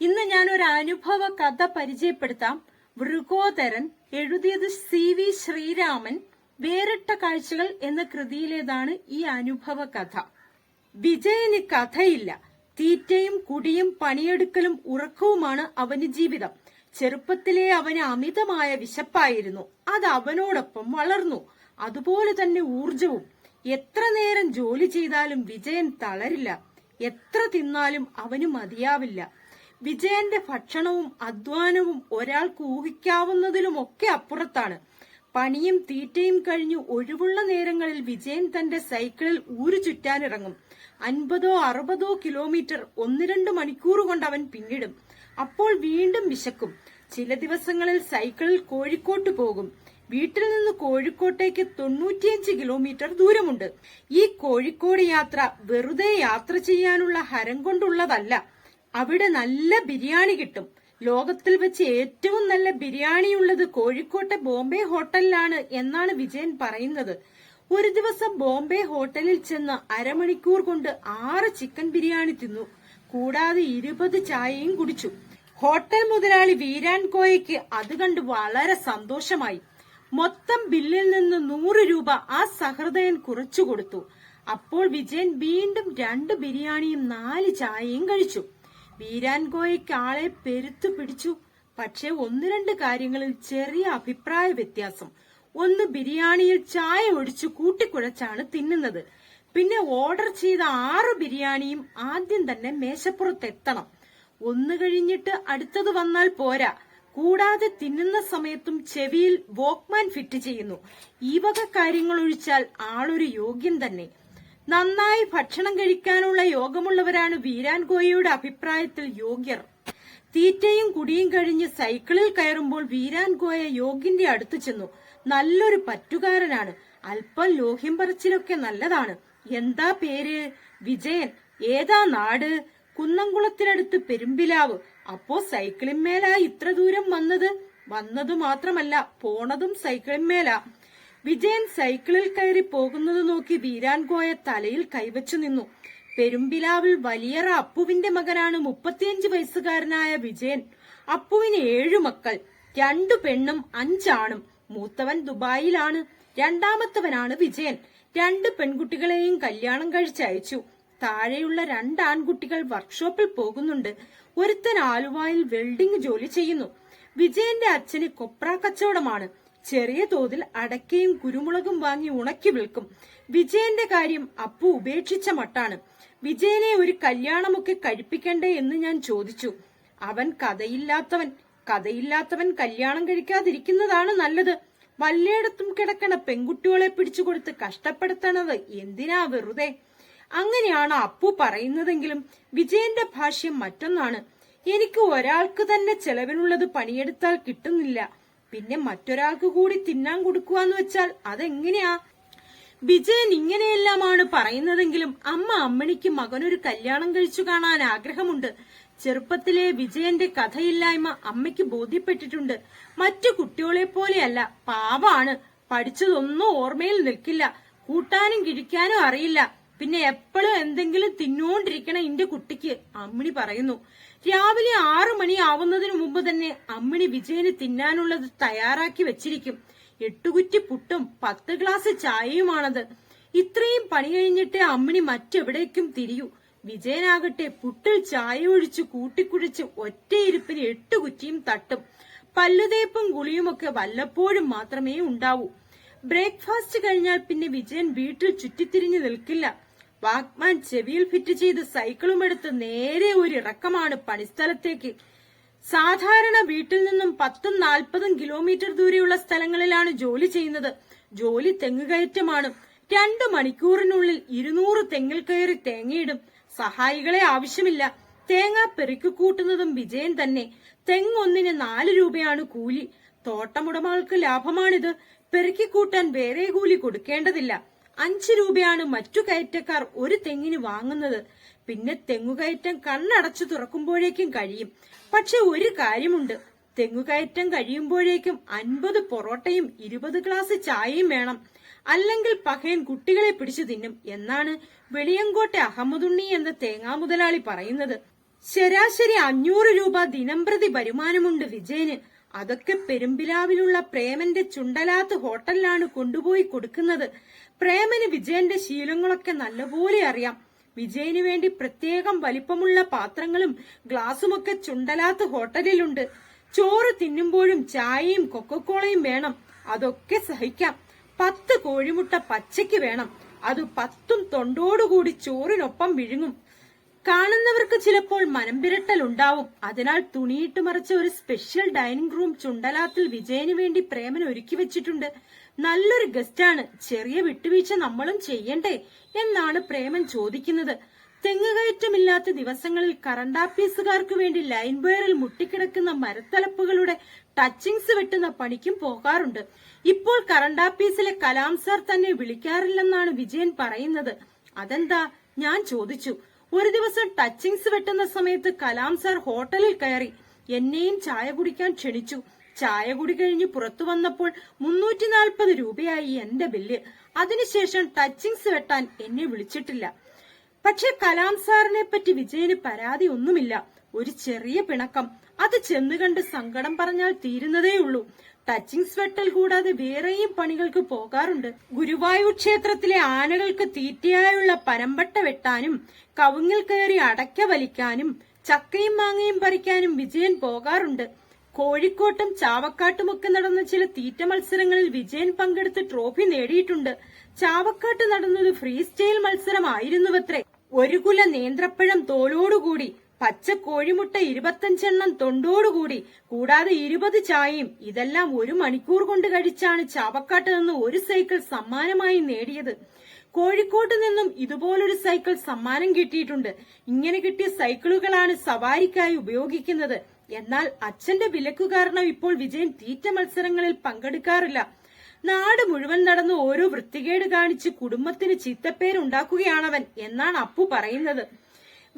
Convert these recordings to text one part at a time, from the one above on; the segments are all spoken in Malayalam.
ഇന്ന് ഞാൻ ഒരു അനുഭവ കഥ പരിചയപ്പെടുത്താം. വൃഗോദരൻ എഴുതിയത് സി വി ശ്രീരാമൻ വേറിട്ട കാഴ്ചകൾ എന്ന കൃതിയിലേതാണ് ഈ അനുഭവ കഥ. വിജയന് കഥയില്ല. തീറ്റയും കുടിയും പണിയെടുക്കലും ഉറക്കവുമാണ് അവന് ജീവിതം. ചെറുപ്പത്തിലെ അവന് അമിതമായ വിശപ്പായിരുന്നു. അത് അവനോടൊപ്പം വളർന്നു. അതുപോലെ തന്നെ ഊർജവും എത്ര നേരം ജോലി ചെയ്താലും വിജയൻ തളരില്ല. എത്ര തിന്നാലും അവന് മതിയാവില്ല. വിജയന്റെ ഭക്ഷണവും അധ്വാനവും ഒരാൾക്ക് ഊഹിക്കാവുന്നതിലുമൊക്കെ അപ്പുറത്താണ്. പണിയും തീറ്റയും കഴിഞ്ഞു ഒഴിവുള്ള നേരങ്ങളിൽ വിജയൻ തന്റെ സൈക്കിളിൽ ഊരു ചുറ്റാനിറങ്ങും. അൻപതോ അറുപതോ കിലോമീറ്റർ ഒന്ന് രണ്ട് മണിക്കൂർ കൊണ്ട് അവൻ പിന്നിടും. അപ്പോൾ വീണ്ടും വിശക്കും. ചില ദിവസങ്ങളിൽ സൈക്കിളിൽ കോഴിക്കോട്ട് പോകും. വീട്ടിൽ നിന്ന് കോഴിക്കോട്ടേക്ക് തൊണ്ണൂറ്റിയഞ്ച് കിലോമീറ്റർ ദൂരമുണ്ട്. ഈ കോഴിക്കോട് യാത്ര വെറുതെ യാത്ര ചെയ്യാനുള്ള ഹരം കൊണ്ടുള്ളതല്ല. അവിടെ നല്ല ബിരിയാണി കിട്ടും. ലോകത്തിൽ വെച്ച് ഏറ്റവും നല്ല ബിരിയാണി ഉള്ളത് കോഴിക്കോട്ടെ ബോംബെ ഹോട്ടലിലാണ് എന്നാണ് വിജയൻ പറയുന്നത്. ഒരു ദിവസം ബോംബെ ഹോട്ടലിൽ ചെന്ന് അരമണിക്കൂർ കൊണ്ട് ആറ് ചിക്കൻ ബിരിയാണി തിന്നു. കൂടാതെ ഇരുപത് ചായയും കുടിച്ചു. ഹോട്ടൽ മുതലാളി വീരാൻ കോയയ്ക്ക് അത് കണ്ട് വളരെ സന്തോഷമായി. മൊത്തം ബില്ലിൽ നിന്ന് നൂറ് രൂപ ആ സഹൃദയൻ കുറച്ചു കൊടുത്തു. അപ്പോൾ വിജയൻ വീണ്ടും രണ്ട് ബിരിയാണിയും നാല് ചായയും കഴിച്ചു. വീരാൻകോയ്ക്ക് ആളെ പെരുത്തു പിടിച്ചു. പക്ഷെ ഒന്ന് രണ്ട് കാര്യങ്ങളിൽ ചെറിയ അഭിപ്രായ വ്യത്യാസം. ഒന്ന് ബിരിയാണിയിൽ ചായ ഒഴിച്ചു കൂട്ടിക്കുഴച്ചാണ് തിന്നുന്നത്. പിന്നെ ഓർഡർ ചെയ്ത ആറ് ബിരിയാണിയും ആദ്യം തന്നെ മേശപ്പുറത്തെത്തണം ഒന്ന് കഴിഞ്ഞിട്ട് അടുത്തത് വന്നാൽ പോരാ. കൂടാതെ തിന്നുന്ന സമയത്തും ചെവിയിൽ വോക്ക്മാൻ ഫിറ്റ് ചെയ്യുന്നു. ഈ വക കാര്യങ്ങൾ ഒഴിച്ചാൽ ആളൊരു യോഗ്യൻ തന്നെ. നന്നായി ഭക്ഷണം കഴിക്കാനുള്ള യോഗമുള്ളവരാണ് വീരാൻ ഗോയയുടെ അഭിപ്രായത്തിൽ യോഗ്യർ. തീറ്റയും കുടിയും കഴിഞ്ഞ് സൈക്കിളിൽ കയറുമ്പോൾ വീരാൻ ഗോയ യോഗിന്റെ അടുത്ത് ചെന്നു. നല്ലൊരു പറ്റുകാരനാണ്. അല്പം ലോഹ്യം പറച്ചിലൊക്കെ നല്ലതാണ്. എന്താ പേര്? വിജയൻ. ഏതാ നാട്? കുന്നംകുളത്തിനടുത്ത് പെരുമ്പിലാവ്. അപ്പോ സൈക്കിളിന്മേലാ ഇത്ര ദൂരം വന്നത്? വന്നതു മാത്രമല്ല പോണതും സൈക്കിളിന്മേലാ. വിജയൻ സൈക്കിളിൽ കയറി പോകുന്നത് നോക്കി വീരാൻ കോയ തലയിൽ കൈവച്ചു നിന്നു. പെരുമ്പിലാവിൽ വലിയറ അപ്പുവിന്റെ മകനാണ് മുപ്പത്തിയഞ്ച് വയസ്സുകാരനായ വിജയൻ. അപ്പുവിന് ഏഴു മക്കൾ. രണ്ടു പെണ്ണും അഞ്ചാണും. മൂത്തവൻ ദുബായിലാണ്. രണ്ടാമത്തവനാണ് വിജയൻ. രണ്ട് പെൺകുട്ടികളെയും കല്യാണം കഴിച്ചയച്ചു താഴെയുള്ള രണ്ട് ആൺകുട്ടികൾ വർക്ക്ഷോപ്പിൽ പോകുന്നുണ്ട്. ഒരുത്തൻ ആലുവായിൽ വെൽഡിംഗ് ജോലി ചെയ്യുന്നു. വിജയന്റെ അച്ഛന് കൊപ്ര കച്ചവടമാണ്. ചെറിയ തോതിൽ അടക്കയും കുരുമുളകും വാങ്ങി ഉണക്കി വിൽക്കും. വിജയന്റെ കാര്യം അപ്പു ഉപേക്ഷിച്ച മട്ടാണ്. വിജയനെ ഒരു കല്യാണമൊക്കെ കഴിപ്പിക്കണ്ടേ എന്ന് ഞാൻ ചോദിച്ചു. അവൻ കഥയില്ലാത്തവൻ കഥയില്ലാത്തവൻ കല്യാണം കഴിക്കാതിരിക്കുന്നതാണ് നല്ലത്. വല്ലയിടത്തും കിടക്കണ പെൺകുട്ടികളെ പിടിച്ചുകൊടുത്ത് കഷ്ടപ്പെടുത്തണത് എന്തിനാ വെറുതെ? അങ്ങനെയാണ് അപ്പു പറയുന്നതെങ്കിലും വിജയന്റെ ഭാഷ്യം മറ്റൊന്നാണ്. എനിക്ക് ഒരാൾക്ക് തന്നെ ചെലവിനുള്ളത് പണിയെടുത്താൽ കിട്ടുന്നില്ല. പിന്നെ മറ്റൊരാൾക്ക് കൂടി തിന്നാൻ കൊടുക്കുവാന്ന് വെച്ചാൽ അതെങ്ങനെയാ? വിജയൻ ഇങ്ങനെയെല്ലാമാണ് പറയുന്നതെങ്കിലും അമ്മ അമ്മണിക്ക് മകനൊരു കല്യാണം കഴിച്ചു കാണാൻ ആഗ്രഹമുണ്ട്. ചെറുപ്പത്തിലെ വിജയന്റെ കഥയില്ലായ്മ അമ്മയ്ക്ക് ബോധ്യപ്പെട്ടിട്ടുണ്ട്. മറ്റു കുട്ടികളെ പോലെയല്ല പാവാണ്. പഠിച്ചതൊന്നും ഓർമ്മയിൽ നിൽക്കില്ല. കൂട്ടാനും കിഴിക്കാനും അറിയില്ല. പിന്നെ എപ്പോഴും എന്തെങ്കിലും തിന്നുകൊണ്ടിരിക്കണം ഇന്റെ കുട്ടിക്ക് അമ്മിണി പറയുന്നു. രാവിലെ ആറു മണി ആവുന്നതിന് മുമ്പ് തന്നെ അമ്മിണി വിജയന് തിന്നാനുള്ളത് തയ്യാറാക്കി വെച്ചിരിക്കും. എട്ടുകുറ്റി പുട്ടും പത്ത് ഗ്ലാസ് ചായയുമാണത്. ഇത്രയും പണി കഴിഞ്ഞിട്ട് അമ്മിണി മറ്റെവിടേക്കും തിരിയൂ. വിജയനാകട്ടെ പുട്ടിൽ ചായ ഒഴിച്ച് കൂട്ടിക്കുഴിച്ച് ഒറ്റയിരുപ്പിന് എട്ട് കുറ്റിയും തട്ടും. പല്ലുതേപ്പും ഗുളിയുമൊക്കെ വല്ലപ്പോഴും മാത്രമേ ഉണ്ടാവൂ. ബ്രേക്ക്ഫാസ്റ്റ് കഴിഞ്ഞാൽ പിന്നെ വിജയൻ വീട്ടിൽ ചുറ്റിത്തിരിഞ്ഞു നിൽക്കില്ല. വാക്മാൻ ചെവിയിൽ ഫിറ്റ് ചെയ്ത് സൈക്കിളും എടുത്ത് നേരെ ഒരു ഇറക്കമാണ് പണിസ്ഥലത്തേക്ക്. സാധാരണ വീട്ടിൽ നിന്നും പത്തും നാൽപ്പതും കിലോമീറ്റർ ദൂരെയുള്ള സ്ഥലങ്ങളിലാണ് ജോലി ചെയ്യുന്നത്. ജോലി തെങ്ങുകയറ്റമാണ് രണ്ടു മണിക്കൂറിനുള്ളിൽ ഇരുന്നൂറ് തെങ്ങിൽ കയറി തേങ്ങയിടും. സഹായികളെ ആവശ്യമില്ല. തേങ്ങ പെറുക്കി കൂട്ടുന്നതും വിജയൻ തന്നെ. തെങ്ങൊന്നിന് നാല് രൂപയാണ് കൂലി. തോട്ടമുടമകൾക്ക് ലാഭമാണിത്. പെറുക്കിക്കൂട്ടാൻ വേറെ കൂലി കൊടുക്കേണ്ടതില്ല. അഞ്ചു രൂപയാണ് മറ്റു കയറ്റക്കാർ ഒരു തെങ്ങിന് വാങ്ങുന്നത്. പിന്നെ തെങ്ങുകയറ്റം കണ്ണടച്ചു തുറക്കുമ്പോഴേക്കും കഴിയും. പക്ഷെ ഒരു കാര്യമുണ്ട്. തെങ്ങുകയറ്റം കഴിയുമ്പോഴേക്കും അൻപത് പൊറോട്ടയും ഇരുപത് ഗ്ലാസ് ചായയും വേണം. അല്ലെങ്കിൽ പകയൻ കുട്ടികളെ പിടിച്ചു തിന്നും എന്നാണ് വെളിയങ്കോട്ടെ അഹമ്മദുണ്ണി എന്ന തേങ്ങാ മുതലാളി പറയുന്നത്. ശരാശരി അഞ്ഞൂറ് രൂപ ദിനംപ്രതി വരുമാനമുണ്ട് വിജയന്. അതൊക്കെ പെരുമ്പിലാവിലുള്ള പ്രേമന്റെ ചുണ്ടലാത്ത് ഹോട്ടലിലാണ് കൊണ്ടുപോയി കൊടുക്കുന്നത്. പ്രേമന് വിജയന്റെ ശീലങ്ങളൊക്കെ നല്ലപോലെ അറിയാം. വിജയന് വേണ്ടി പ്രത്യേകം വലിപ്പമുള്ള പാത്രങ്ങളും ഗ്ലാസുമൊക്കെ ചുണ്ടലാത്ത ഹോട്ടലിലുണ്ട്. ചോറ് തിന്നുമ്പോഴും ചായയും കൊക്കക്കോളയും വേണം. അതൊക്കെ സഹിക്കാം. പത്ത് കോഴിമുട്ട പച്ചയ്ക്ക് വേണം. അത് പത്തും തൊണ്ടോടുകൂടി ചോറിനൊപ്പം വിഴുങ്ങും. കാണുന്നവർക്ക് ചിലപ്പോൾ മനംപിരട്ടൽ ഉണ്ടാവും. അതിനാൽ തുണിയിട്ട് മറച്ച ഒരു സ്പെഷ്യൽ ഡൈനിങ് റൂം ചുണ്ടലാത്തിൽ വിജയന് വേണ്ടി പ്രേമൻ ഒരുക്കി വെച്ചിട്ടുണ്ട്. നല്ലൊരു ഗസ്റ്റാണ് ചെറിയ വിട്ടുവീഴ്ച നമ്മളും ചെയ്യണ്ടേ എന്നാണ് പ്രേമൻ ചോദിക്കുന്നത്. തെങ്ങുകയറ്റമില്ലാത്ത ദിവസങ്ങളിൽ കറണ്ടാപ്പീസുകാർക്ക് വേണ്ടി ലൈൻ വയറിൽ മുട്ടിക്കിടക്കുന്ന മരത്തലപ്പുകളുടെ ടച്ചിങ്സ് വെട്ടുന്ന പണിക്കും പോകാറുണ്ട്. ഇപ്പോൾ കറണ്ടാപ്പീസിലെ കലാം സാർ തന്നെ വിളിക്കാറില്ലെന്നാണ് വിജയൻ പറയുന്നത്. അതെന്താ? ഞാൻ ചോദിച്ചു. ഒരു ദിവസം ടച്ചിങ്സ് വെട്ടുന്ന സമയത്ത് കലാം സാർ ഹോട്ടലിൽ കയറി എന്നെയും ചായ കുടിക്കാൻ ക്ഷണിച്ചു. ചായ കുടി കഴിഞ്ഞ് പുറത്തു വന്നപ്പോൾ മുന്നൂറ്റി നാൽപ്പത് രൂപയായി എന്റെ ബില്ല്. അതിനുശേഷം ടച്ചിങ്സ് വെട്ടാൻ എന്നെ വിളിച്ചിട്ടില്ല. പക്ഷെ കലാം സാറിനെ പറ്റി വിജയന് പരാതി ഒന്നുമില്ല. ഒരു ചെറിയ പിണക്കം. അത് ചെന്ന് കണ്ട് സങ്കടം പറഞ്ഞാൽ തീരുന്നതേയുള്ളൂ. ടച്ചിങ് സ്വെട്ടൽ കൂടാതെ വേറെയും പണികൾക്ക് പോകാറുണ്ട്. ഗുരുവായൂർ ക്ഷേത്രത്തിലെ ആനകൾക്ക് തീറ്റയായുള്ള പരമ്പട്ട വെട്ടാനും കവുങ്ങിൽ കയറി അടയ്ക്ക വലിക്കാനും ചക്കയും മാങ്ങയും പറിക്കാനും വിജയൻ പോകാറുണ്ട്. കോഴിക്കോട്ടും ചാവക്കാട്ടുമൊക്കെ നടന്ന ചില തീറ്റ മത്സരങ്ങളിൽ വിജയൻ പങ്കെടുത്ത് ട്രോഫി നേടിയിട്ടുണ്ട്. ചാവക്കാട്ട് നടന്നത് ഫ്രീ സ്റ്റൈൽ മത്സരമായിരുന്നുവത്രേ. ഒരു കുല നേന്ത്രപ്പഴം തോലോടുകൂടി പച്ച കോഴിമുട്ട ഇരുപത്തഞ്ചെണ്ണം തൊണ്ടോടുകൂടി കൂടാതെ ഇരുപത് ചായയും ഇതെല്ലാം ഒരു മണിക്കൂർ കൊണ്ട് കഴിച്ചാണ് ചാവക്കാട്ട് നിന്ന് ഒരു സൈക്കിൾ സമ്മാനമായി നേടിയത്. കോഴിക്കോട്ട് നിന്നും ഇതുപോലൊരു സൈക്കിൾ സമ്മാനം കിട്ടിയിട്ടുണ്ട്. ഇങ്ങനെ കിട്ടിയ സൈക്കിളുകളാണ് സവാരിക്കായി ഉപയോഗിക്കുന്നത്. എന്നാൽ അച്ഛന്റെ വിലക്കു കാരണം ഇപ്പോൾ വിജയൻ തീറ്റ മത്സരങ്ങളിൽ പങ്കെടുക്കാറില്ല. നാട് മുഴുവൻ നടന്ന് ഓരോ വൃത്തികേട് കാണിച്ച് കുടുംബത്തിന് ചീത്തപ്പേരുണ്ടാക്കുകയാണവൻ എന്നാണ് അപ്പു പറയുന്നത്.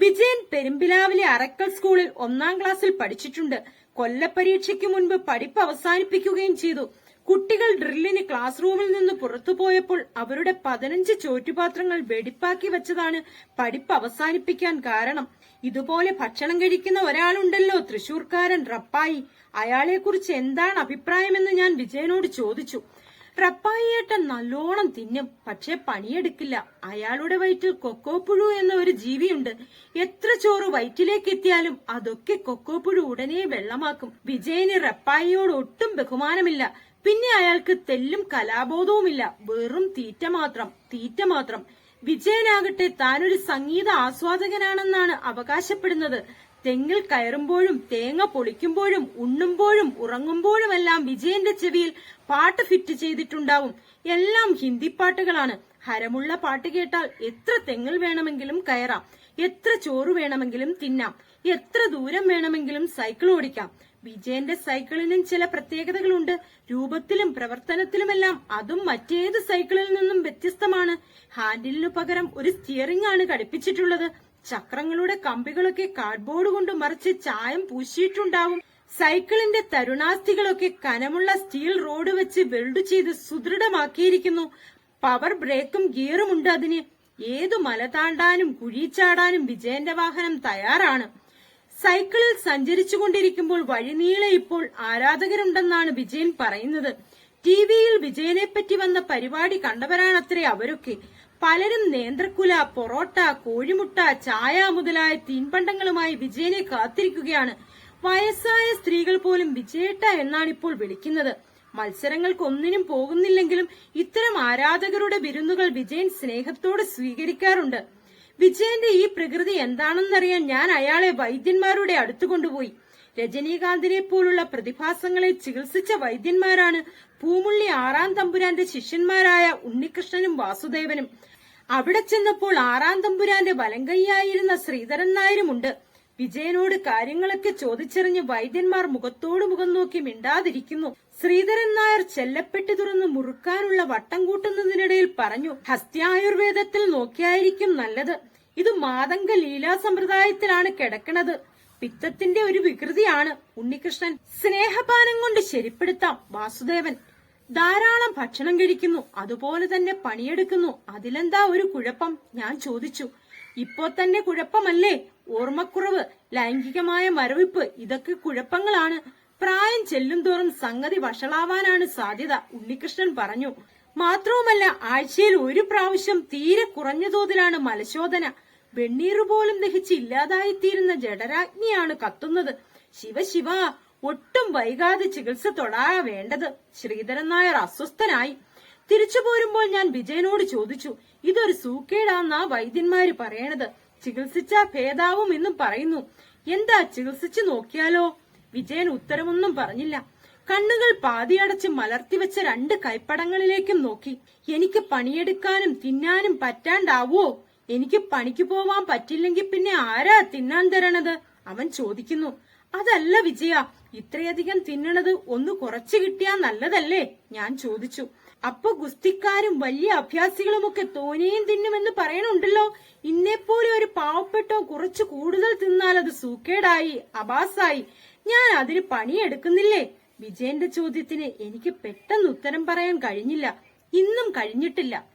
വിജയൻ പെരുമ്പിലാവിലെ അറക്കൽ സ്കൂളിൽ ഒന്നാം ക്ലാസ്സിൽ പഠിച്ചിട്ടുണ്ട്. കൊല്ലപ്പരീക്ഷയ്ക്ക് മുൻപ് പഠിപ്പ് അവസാനിപ്പിക്കുകയും ചെയ്തു. കുട്ടികൾ ഡ്രില്ലിന് ക്ലാസ് റൂമിൽ നിന്ന് പുറത്തുപോയപ്പോൾ അവരുടെ പതിനഞ്ച് ചോറ്റുപാത്രങ്ങൾ വെടിപ്പാക്കി വെച്ചതാണ് പഠിപ്പ് അവസാനിപ്പിക്കാൻ കാരണം. ഇതുപോലെ ഭക്ഷണം കഴിക്കുന്ന ഒരാളുണ്ടല്ലോ തൃശൂർക്കാരൻ റപ്പായി. അയാളെക്കുറിച്ച് എന്താണ് അഭിപ്രായമെന്ന് ഞാൻ വിജയനോട് ചോദിച്ചു. റപ്പായിയേട്ടൻ നല്ലോണം തിന്നും. പക്ഷെ പണിയെടുക്കില്ല. അയാളുടെ വയറ്റിൽ കൊക്കോപ്പുഴു എന്ന ഒരു ജീവിയുണ്ട്. എത്ര ചോറ് വയറ്റിലേക്ക് എത്തിയാലും അതൊക്കെ കൊക്കോപ്പുഴു ഉടനെ വെള്ളമാക്കും. വിജയന് റപ്പായിയോട് ഒട്ടും ബഹുമാനമില്ല. പിന്നെ അയാൾക്ക് തെല്ലും കലാബോധവുമില്ല. വെറും തീറ്റ മാത്രം തീറ്റ മാത്രം. വിജയനാകട്ടെ താനൊരു സംഗീത ആസ്വാദകനാണെന്നാണ് അവകാശപ്പെടുന്നത്. തെങ്ങിൽ കയറുമ്പോഴും തേങ്ങ പൊളിക്കുമ്പോഴും ഉണ്ണുമ്പോഴും ഉറങ്ങുമ്പോഴുമെല്ലാം വിജയന്റെ ചെവിയിൽ പാട്ട് ഫിറ്റ് ചെയ്തിട്ടുണ്ടാവും. എല്ലാം ഹിന്ദി പാട്ടുകളാണ്. ഹരമുള്ള പാട്ട് കേട്ടാൽ എത്ര തെങ്ങിൽ വേണമെങ്കിലും കയറാം. എത്ര ചോറ് വേണമെങ്കിലും തിന്നാം. എത്ര ദൂരം വേണമെങ്കിലും സൈക്കിൾ ഓടിക്കാം. വിജയന്റെ സൈക്കിളിനും ചില പ്രത്യേകതകളുണ്ട്. രൂപത്തിലും പ്രവർത്തനത്തിലുമെല്ലാം അതും മറ്റേത് സൈക്കിളിൽ നിന്നും വ്യത്യസ്തമാണ്. ഹാൻഡിലിനു പകരം ഒരു സ്റ്റിയറിംഗ് ആണ് ഘടിപ്പിച്ചിട്ടുള്ളത്. ചക്രങ്ങളുടെ കമ്പികളൊക്കെ കാർഡ്ബോർഡ് കൊണ്ട് മറിച്ച് ചായം പൂശിയിട്ടുണ്ടാവും. സൈക്കിളിന്റെ തരുണാസ്ഥികളൊക്കെ കനമുള്ള സ്റ്റീൽ റോഡ് വെച്ച് വെൽഡ് ചെയ്ത് സുദൃഢമാക്കിയിരിക്കുന്നു. പവർ ബ്രേക്കും ഗിയറും ഉണ്ട് അതിന്. ഏതു മല താണ്ടാനും കുഴിച്ചാടാനും വിജയന്റെ വാഹനം തയ്യാറാണ്. സൈക്കിളിൽ സഞ്ചരിച്ചുകൊണ്ടിരിക്കുമ്പോൾ വഴിനീളെ ഇപ്പോൾ ആരാധകരുണ്ടെന്നാണ് വിജയൻ പറയുന്നത്. ടി വിയിൽ വിജയനെ പറ്റി വന്ന പരിപാടി കണ്ടവരാണത്രേ അവരൊക്കെ. പലരും നേന്ത്രക്കുല പൊറോട്ട കോഴിമുട്ട ചായ മുതലായ തീൻപണ്ടങ്ങളുമായി വിജയനെ കാത്തിരിക്കുകയാണ്. വയസ്സായ സ്ത്രീകൾ പോലും വിജയേട്ട എന്നാണ് ഇപ്പോൾ വിളിക്കുന്നത്. മത്സരങ്ങൾക്കൊന്നിനും പോകുന്നില്ലെങ്കിലും ഇത്തരം ആരാധകരുടെ വിരുന്നുകൾ വിജയൻ സ്നേഹത്തോടെ സ്വീകരിക്കാറുണ്ട്. വിജയന്റെ ഈ പ്രകൃതി എന്താണെന്നറിയാൻ ഞാൻ അയാളെ വൈദ്യന്മാരുടെ അടുത്തു കൊണ്ടുപോയി. രജനീകാന്തിനെ പോലുള്ള പ്രതിഭാസങ്ങളെ ചികിത്സിച്ച വൈദ്യന്മാരാണ് പൂമുള്ളി ആറാം തമ്പുരാന്റെ ശിഷ്യന്മാരായ ഉണ്ണികൃഷ്ണനും വാസുദേവനും. അവിടെ ചെന്നപ്പോൾ ആറാം തമ്പുരാന്റെ വലങ്കയ്യായിരുന്ന ശ്രീധരൻ നായരുമുണ്ട്. വിജയനോട് കാര്യങ്ങളൊക്കെ ചോദിച്ചറിഞ്ഞ് വൈദ്യന്മാർ മുഖത്തോട് മുഖം നോക്കി മിണ്ടാതിരിക്കുന്നു. ശ്രീധരൻ നായർ ചെല്ലപ്പെട്ടി തുറന്ന് മുറുക്കാനുള്ള വട്ടം കൂട്ടുന്നതിനിടയിൽ പറഞ്ഞു ഹസ്ത്യായുർവേദത്തിൽ നോക്കിയായിരിക്കും നല്ലത്. ഇത് മാതംഗ ലീലാ സമ്പ്രദായത്തിലാണ് കിടക്കണത്. പിത്തത്തിന്റെ ഒരു വികൃതിയാണ്. ഉണ്ണികൃഷ്ണൻ സ്നേഹപാനം കൊണ്ട് ശരിപ്പെടുത്താം. വാസുദേവൻ ധാരാളം ഭക്ഷണം കഴിക്കുന്നു. അതുപോലെ തന്നെ പണിയെടുക്കുന്നു. അതിലെന്താ ഒരു കുഴപ്പം? ഞാൻ ചോദിച്ചു. ഇപ്പോ തന്നെ കുഴപ്പമല്ലേ? ഓർമ്മക്കുറവ് ലൈംഗികമായ മരവിപ്പ് ഇതൊക്കെ കുഴപ്പങ്ങളാണ്. പ്രായം ചെല്ലുംതോറും സംഗതി വഷളാവാനാണ് സാധ്യത ഉണ്ണികൃഷ്ണൻ പറഞ്ഞു. മാത്രവുമല്ല ആഴ്ചയിൽ ഒരു പ്രാവശ്യം തീരെ കുറഞ്ഞ തോതിലാണ് മലശോധന. വെണ്ണീറുപോലും ദഹിച്ച് ഇല്ലാതായിത്തീരുന്ന ജഡരാജ്ഞിയാണ് കത്തുന്നത്. ശിവശിവ ഒട്ടും വൈകാതെ ചികിത്സ തൊടാ വേണ്ടത്. ശ്രീധരൻ നായർ അസ്വസ്ഥനായി. തിരിച്ചു പോരുമ്പോൾ ഞാൻ വിജയനോട് ചോദിച്ചു ഇതൊരു സൂക്കേടാന്നാ വൈദ്യന്മാര് പറയണത്? ചികിത്സിച്ച ഭേദാവും എന്നും പറയുന്നു. എന്താ ചികിത്സിച്ചു നോക്കിയാലോ? വിജയൻ ഉത്തരമൊന്നും പറഞ്ഞില്ല. കണ്ണുകൾ പാതിയടച്ച് മലർത്തിവെച്ച രണ്ട് കൈപ്പടങ്ങളിലേക്കും നോക്കി. എനിക്ക് പണിയെടുക്കാനും തിന്നാനും പറ്റാണ്ടാവോ? എനിക്ക് പണിക്ക് പോവാൻ പറ്റില്ലെങ്കിൽ പിന്നെ ആരാ തിന്നാൻ തരണത്? അവൻ ചോദിക്കുന്നു. അതല്ല വിജയ ഇത്രയധികം തിന്നണത് ഒന്ന് കുറച്ചു കിട്ടിയാ നല്ലതല്ലേ? ഞാൻ ചോദിച്ചു. അപ്പൊ ഗുസ്തിക്കാരും വലിയ അഭ്യാസികളുമൊക്കെ തോനെയും തിന്നുമെന്ന് പറയണുണ്ടല്ലോ? ഇന്നെപ്പോലെ ഒരു പാവപ്പെട്ടോ കുറച്ച് കൂടുതൽ തിന്നാൽ അത് സൂക്കേടായി അബാസായി. ഞാൻ അതിന് പണിയെടുക്കുന്നില്ലേ? വിജയന്റെ ചോദ്യത്തിന് എനിക്ക് പെട്ടെന്ന് ഉത്തരം പറയാൻ കഴിഞ്ഞില്ല. ഇന്നും കഴിഞ്ഞിട്ടില്ല.